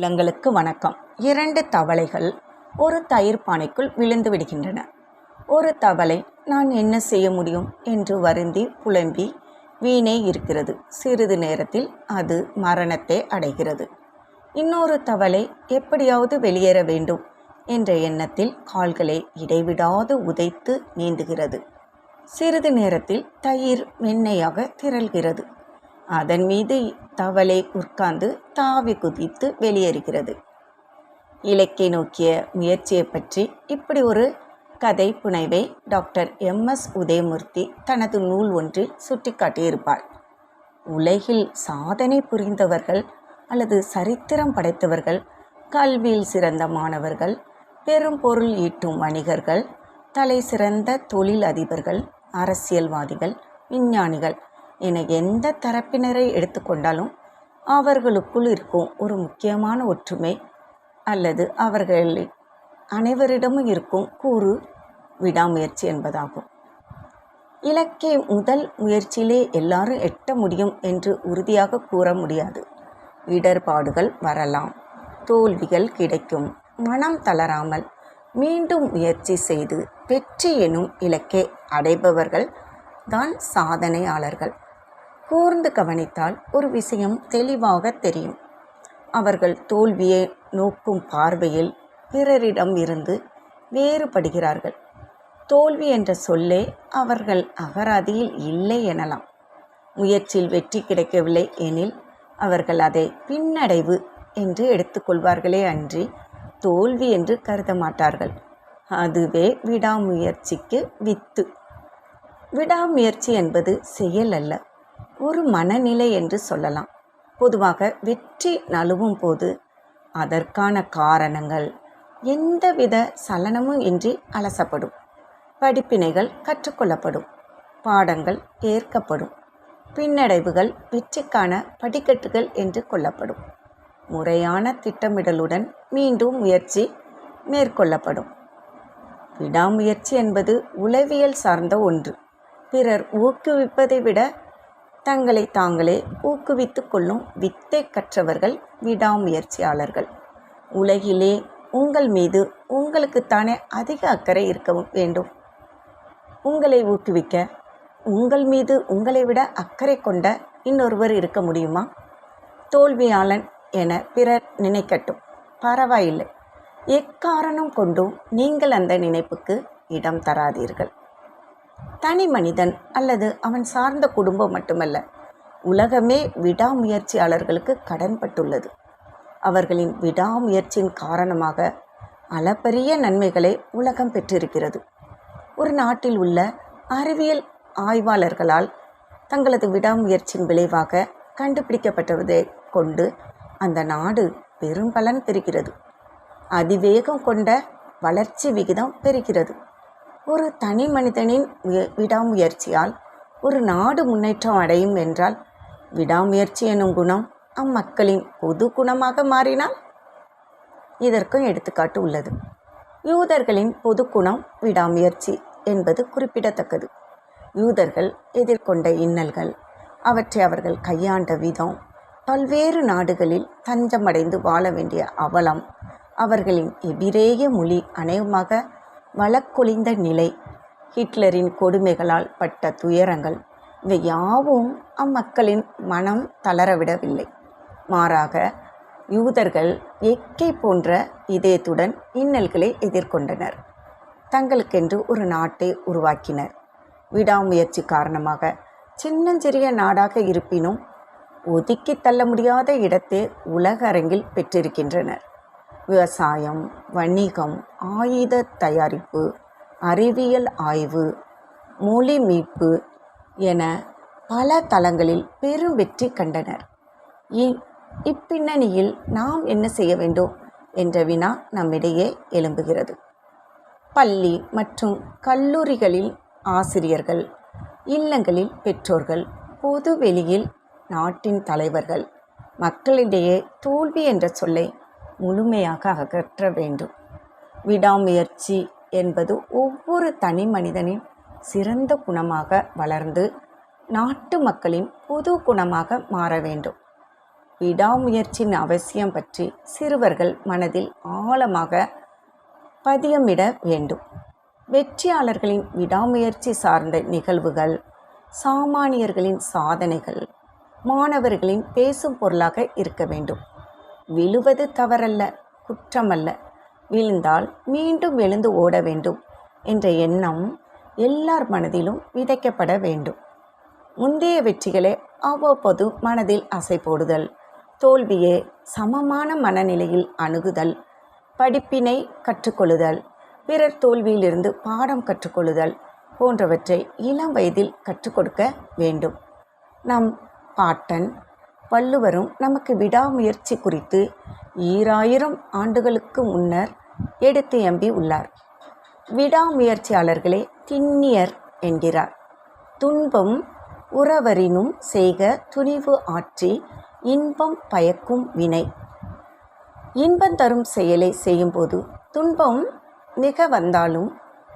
இல்லங்களுக்கு வணக்கம். இரண்டு தவளைகள் ஒரு தயிர் பானைக்குள் விழுந்து விடுகின்றன. ஒரு தவளை நான் என்ன செய்ய முடியும் என்று வருந்தி புலம்பி வீணே இருக்கிறது. சிறிது நேரத்தில் அது மரணத்தை அடைகிறது. இன்னொரு தவளை எப்படியாவது வெளியேற வேண்டும் என்ற எண்ணத்தில் கால்களை இடைவிடாது உதைத்து நீந்துகிறது. சிறிது நேரத்தில் தயிர் மென்மையாக திரள்கிறது. அதன் மீது தவளை உட்கார்ந்து தாவி குதித்து வெளியேறுகிறது. இலக்கை நோக்கிய முயற்சியை பற்றி இப்படி ஒரு கதை புனைவை டாக்டர் எம். எஸ். உதயமூர்த்தி தனது நூல் ஒன்றில் சுட்டிக்காட்டியிருப்பார். உலகில் சாதனை புரிந்தவர்கள் அல்லது சரித்திரம் படைத்தவர்கள் கல்வியில் சிறந்த மாணவர்கள் பெரும் பொருள் ஈட்டும் வணிகர்கள் தலை சிறந்த தொழில் அதிபர்கள் அரசியல்வாதிகள் விஞ்ஞானிகள் என எந்த தரப்பினரை எடுத்துக்கொண்டாலும் அவர்களுக்குள் இருக்கும் ஒரு முக்கியமான ஒற்றுமை அல்லது அவர்கள் அனைவரிடமும் இருக்கும் கூறு விடாமுயற்சி என்பதாகும். இலக்கை முதல் முயற்சியிலே எல்லாரும் எட்ட முடியும் என்று உறுதியாக கூற முடியாது. இடர்பாடுகள் வரலாம். தோல்விகள் கிடைக்கும். மனம் தளராமல் மீண்டும் முயற்சி செய்து வெற்றி எனும் இலக்கை அடைபவர்கள் தான் சாதனையாளர்கள். கூர்ந்து கவனித்தால் ஒரு விஷயம் தெளிவாக தெரியும். அவர்கள் தோல்வியை நோக்கும் பார்வையில் பிறரிடம் இருந்து வேறுபடுகிறார்கள். தோல்வி என்ற சொல்லே அவர்கள் அகராதியில் இல்லை எனலாம். முயற்சியில் வெற்றி கிடைக்கவில்லை எனில் அவர்கள் அதை பின்னடைவு என்று எடுத்துக்கொள்வார்களே அன்றி தோல்வி என்று கருத மாட்டார்கள். அதுவே விடாமுயற்சிக்கு வித்து. விடாமுயற்சி என்பது செயல் அல்ல. ஒரு மனநிலை என்று சொல்லலாம். பொதுவாக வெற்றி நழுவும் போது அதற்கான காரணங்கள் எந்தவித சலனமும் இன்றி அலசப்படும். படிப்பினைகள் கற்றுக்கொள்ளப்படும். பாடங்கள் ஏற்கப்படும். பின்னடைவுகள் வெற்றிக்கான படிக்கட்டுகள் என்று கொள்ளப்படும். முறையான திட்டமிடலுடன் மீண்டும் முயற்சி மேற்கொள்ளப்படும். விடாமுயற்சி என்பது உளவியல் சார்ந்த ஒன்று. பிறர் ஊக்குவிப்பதை விட தங்களை தாங்களே ஊக்குவித்து கொள்ளும் வித்தை கற்றவர்கள் விடாமுயற்சியாளர்கள். உலகிலே உங்கள் மீது உங்களுக்குத்தானே அதிக அக்கறை இருக்க வேண்டும். உங்களை ஊக்குவிக்க உங்கள் மீது உங்களை விட அக்கறை கொண்ட இன்னொருவர் இருக்க முடியுமா? தோல்வியாளன் என பிறர் நினைக்கட்டும். பரவாயில்லை. எக்காரணம் கொண்டும் நீங்கள் அந்த நினைப்புக்கு இடம் தராதீர்கள். தனி மனிதன் அல்லது அவன் சார்ந்த குடும்பம் மட்டுமல்ல உலகமே விடாமுயற்சியாளர்களுக்கு கடன்பட்டுள்ளது. அவர்களின் விடாமுயற்சியின் காரணமாக அளப்பரிய நன்மைகளை உலகம் பெற்றிருக்கிறது. ஒரு நாட்டில் உள்ள அறிவியல் ஆய்வாளர்களால் தங்களது விடாமுயற்சியின் விளைவாக கண்டுபிடிக்கப்பட்டதை கொண்டு அந்த நாடு பெரும் பலன் பெறுகிறது. அதிவேகம் கொண்ட வளர்ச்சி விகிதம் பெறுகிறது. ஒரு தனி மனிதனின் விடாமுயற்சியால் ஒரு நாடு முன்னேற்றம் அடையும் என்றால் விடாமுயற்சி எனும் குணம் அம்மக்களின் பொது குணமாக மாறினால்? இதற்கும் எடுத்துக்காட்டு உள்ளது. யூதர்களின் பொது குணம் விடாமுயற்சி என்பது குறிப்பிடத்தக்கது. யூதர்கள் எதிர்கொண்ட இன்னல்கள் அவற்றை அவர்கள் கையாண்ட விதம் பல்வேறு நாடுகளில் தஞ்சமடைந்து வாழ வேண்டிய அவலம் அவர்களின் எபிரேய மொழி அநேகமாக வழக்கொழிந்த நிலை ஹிட்லரின் கொடுமைகளால் பட்ட துயரங்கள் இவை யாவும் அம்மக்களின் மனம் தளரவிடவில்லை. மாறாக யூதர்கள் எக்கை போன்ற இதயத்துடன் இன்னல்களை எதிர்கொண்டனர். தங்களுக்கென்று ஒரு நாட்டை உருவாக்கினர். விடாமுயற்சி காரணமாக சின்னஞ்சிறிய நாடாக இருப்பினும் ஒதுக்கி தள்ள முடியாத இடத்தை உலக அரங்கில் பெற்றிருக்கின்றனர். விவசாயம் வணிகம் ஆயுத தயாரிப்பு அறிவியல் ஆய்வு மொழி மீட்பு என பல தளங்களில் பெரும் வெற்றி கண்டனர். இப்பின்னணியில் நாம் என்ன செய்ய வேண்டும் என்ற வினா நம்மிடையே எழும்புகிறது. பள்ளி மற்றும் கல்லூரிகளில் ஆசிரியர்கள் இல்லங்களில் பெற்றோர்கள் பொது வெளியில் நாட்டின் தலைவர்கள் மக்களிடையே தோல்வி என்ற சொல்லை முழுமையாக அகற்ற வேண்டும் விடாமுயற்சி என்பது ஒவ்வொரு தனி மனிதனின் சிறந்த குணமாக வளர்ந்து நாட்டு மக்களின் பொது குணமாக மாற வேண்டும் விடாமுயற்சியின் அவசியம் பற்றி சிறுவர்கள் மனதில் ஆழமாக பதியமிட வேண்டும். வெற்றியாளர்களின் விடாமுயற்சி சார்ந்த நிகழ்வுகள் சாமானியர்களின் சாதனைகள் மாணவர்களின் பேசும் பொருளாக இருக்க வேண்டும். விழுவது தவறல்ல குற்றமல்ல. விழுந்தால் மீண்டும் எழுந்து ஓட வேண்டும் என்ற எண்ணம் எல்லார் மனதிலும் விதைக்கப்பட வேண்டும். முந்தைய வெற்றிகளை அவ்வப்போது மனதில் அசை போடுதல் தோல்வியே சமமான மனநிலையில் அணுகுதல் படிப்பினை கற்றுக்கொள்ளுதல் பிறர் தோல்வியிலிருந்து பாடம் கற்றுக்கொள்ளுதல் போன்றவற்றை இளம் வயதில் கற்றுக் கொடுக்க வேண்டும். நம் பாட்டன் வள்ளுவரும் நமக்கு விடாமுயற்சி குறித்து ஈராயிரம் ஆண்டுகளுக்கு முன்னர் எடுத்து எம்பி உள்ளார். விடாமுயற்சியாளர்களே திண்ணியர் என்கிறார். துன்பம் உறவரினும் செய்க துணிவு ஆற்றி இன்பம் பயக்கும் வினை. இன்பம் தரும் செயலை செய்யும்போது துன்பம் மிக வந்தாலும்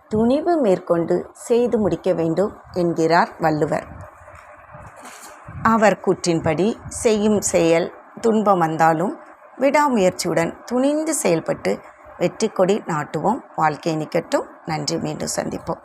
துணிவு மேற்கொண்டு செய்து முடிக்க வேண்டும் என்கிறார் வள்ளுவர். அவர் கூற்றின்படி செய்யும் செயல் துன்பம் வந்தாலும் விடாமுயற்சியுடன் துணிந்து செயல்பட்டு வெற்றி கொடி நாட்டுவோம். வாழ்க்கை நிற்கட்டும் நன்றி. மீண்டும் சந்திப்போம்.